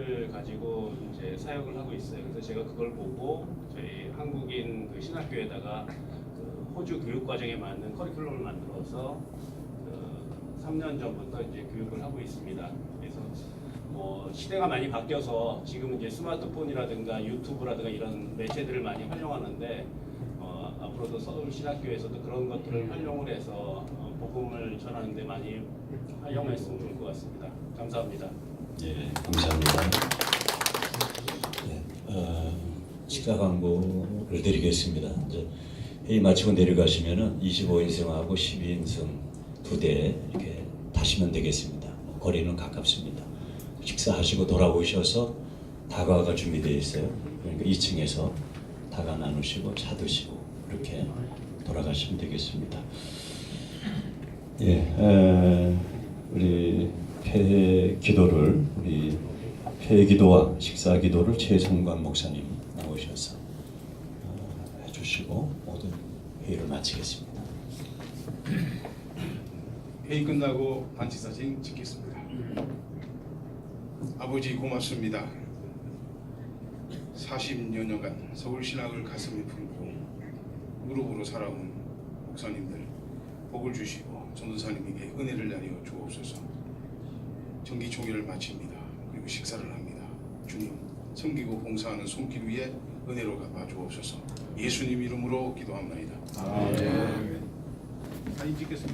를 가지고 이제 사역을 하고 있어요. 그래서 제가 그걸 보고 저희 한국인 그 신학교에다가 그 호주 교육 과정에 맞는 커리큘럼을 만들어서 그 3년 전부터 이제 교육을 하고 있습니다. 그래서 뭐 시대가 많이 바뀌어서 지금 이제 스마트폰이라든가 유튜브라든가 이런 매체들을 많이 활용하는데 어, 앞으로도 서울 신학교에서도 그런 것들을 활용을 해서 어, 복음을 전하는데 많이 활용했으면 좋을 것 같습니다. 감사합니다. 예, 감사합니다. 예, 어, 시가 광고를 드리겠습니다. 이제 회의 마치고 내려가시면은 25인승하고 12인승 두 대 이렇게 타시면 되겠습니다. 거리는 가깝습니다. 식사하시고 돌아오셔서 다과가 준비되어 있어요. 그러니까 2층에서 다과 나누시고 차 드시고 이렇게 돌아가시면 되겠습니다. 예, 에, 우리 폐 기도를 우리 폐 기도와 식사 기도를 최성관 목사님 나오셔서 어, 해주시고 모든 회의를 마치겠습니다. 회의 끝나고 단체 사진 찍겠습니다. 아버지 고맙습니다. 40여 년간 서울 신학을 가슴에 품고 무릎으로 살아온 목사님들 복을 주시고 전도사님에게 은혜를 나뉘어 주옵소서. 정기총회를 마칩니다. 그리고 식사를 합니다. 주님 섬기고 봉사하는 손길 위에 은혜로 갚아 주옵소서. 예수님 이름으로 기도합나이다. 사진 찍겠습니다.